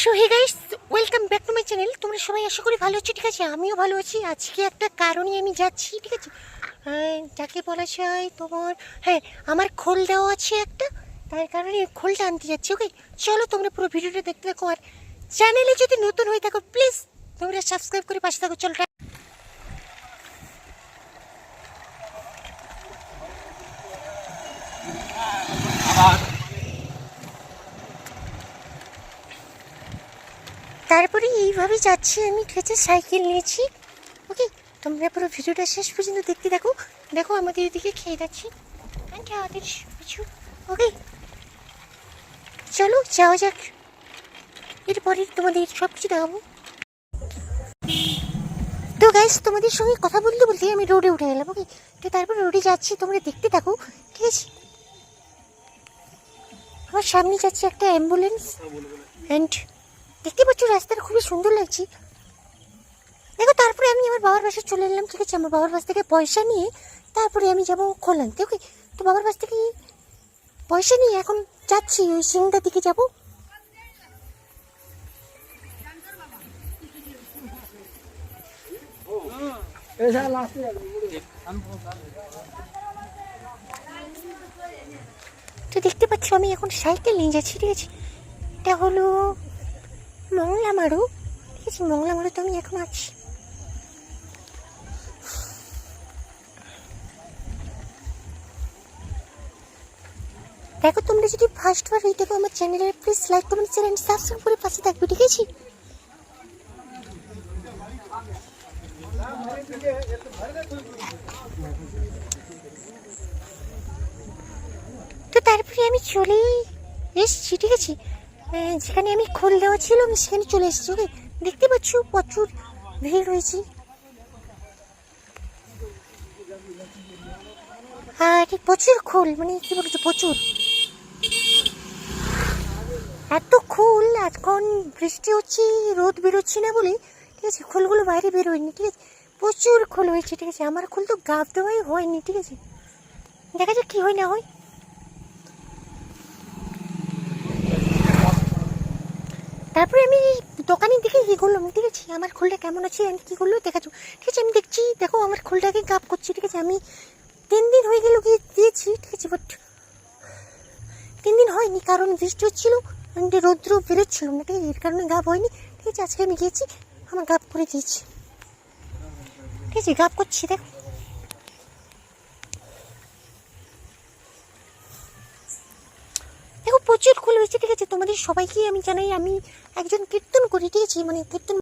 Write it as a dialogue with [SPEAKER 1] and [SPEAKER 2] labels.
[SPEAKER 1] So hey guys welcome back to my channel তোমরা সবাই আশা করি ভালো আছো ঠিক আছে? আমিও ভালো আছি। আজকে একটা কারণে আমি যাচ্ছি ঠিক আছে? আহ, যাকে বলা যায় তোমার হ্যাঁ আমার খোল দেওয়া আছে একটা তার কারণে খোলটা আনতে যাচ্ছি ওকে চলো তোমরা পুরো ভিডিওটা দেখতে থাকো আর চ্যানেলে যদি নতুন হয়ে থাকো প্লিজ তোমরা সাবস্ক্রাইব করে পাশে থাকো চলো। তারপরে এইভাবে যাচ্ছি আমি ঠিক আছে সাইকেল নিয়েছি। ওকে তোমরা পুরো ভিডিওটা শেষ পর্যন্ত দেখতে দেখো দেখো আমাদের এদিকে খেয়ে যাচ্ছি। আমাদের কিছু। ওকে চলো যাওয়া যাক। এরপরে তোমাদের সব কিছু দেখাবো। তো গাইস তোমাদের সঙ্গে কথা বলতে বলতে আমি রোডে উঠে গেলাম ওকে তো তারপর রোডে যাচ্ছি তোমরা দেখতে থাকো ঠিক আছে? আমার সামনে যাচ্ছে একটা অ্যাম্বুলেন্স অ্যান্ড দেখতে পাচ্ছ রাস্তাটা খুবই সুন্দর লাগছে। দেখো, তারপরে আমি আমার বাবার বাসায় চলে এলাম, ঠিক আছে? আমার বাবার বাস থেকে পয়সা নিয়ে তারপরে আমি যাব খোল আনতে ওকে তো বাবার বাস থেকে পয়সা নিয়ে এখন যাচ্ছি, ওই সিংদার দিকে যাব। তো দেখতে পাচ্ছ, আমি এখন সাইকেল নিয়ে যাচ্ছি, ঠিক আছে? এটা হলো মংলা মারু ঠিক আছে মংলা মারু তো আমি এখন আছি। দেখো, তোমরা যদি ফার্স্ট বার হয়ে থাকো আমার চ্যানেলে please like comment channel subscribe করে পাশে থাকবে, ঠিক আছে? তো তারপরে আমি চলে এসছি, ঠিক আছে? যেখানে আমি খোল দেওয়া ছিল আমি সেখানে চলে এসেছি ওকে দেখতে পাচ্ছ, প্রচুর ভিড় রয়েছে। আর প্রচুর খোল মানে কি বলতো প্রচুর। এত খোল, এখন বৃষ্টি হচ্ছে, রোদ বেরোচ্ছে না বলে, ঠিক আছে, খোলগুলো বাইরে বেরোয়নি ঠিক আছে। প্রচুর খোল হয়েছে, ঠিক আছে। আমার খোল তো গাব দেওয়াই হয়নি, ঠিক আছে। দেখা যাক কী হয় না হয়। তারপরে আমি দোকানের দিকে ইয়ে করলাম ঠিক আছে, আমার খোলটা কেমন আছে? আমি কী করল? দেখাচ্ছ। ঠিক আছে, আমি দেখছি, দেখো, আমার খোলটাকে গাপ করছি। ঠিক আছে, আমি তিন দিন হয়ে গেল গিয়ে দিয়েছি। ঠিক আছে বাট তিন দিন হয়নি, কারণ বৃষ্টি হচ্ছিল রৌদ্র বেরোচ্ছিল না। ঠিক আছে, এর কারণে গাপ হয়নি। ঠিক আছে, আজকে আমি গিয়েছি, আমার গাপ করে দিয়েছি। ঠিক আছে গাপ করছি দেখো দেখো। প্রচুর খোল হয়েছে ঠিক আছে? তোমাদের সবাইকে আমি জানাই, আমি একজন কীর্তন করি ঠিক আছে মানে কীর্তন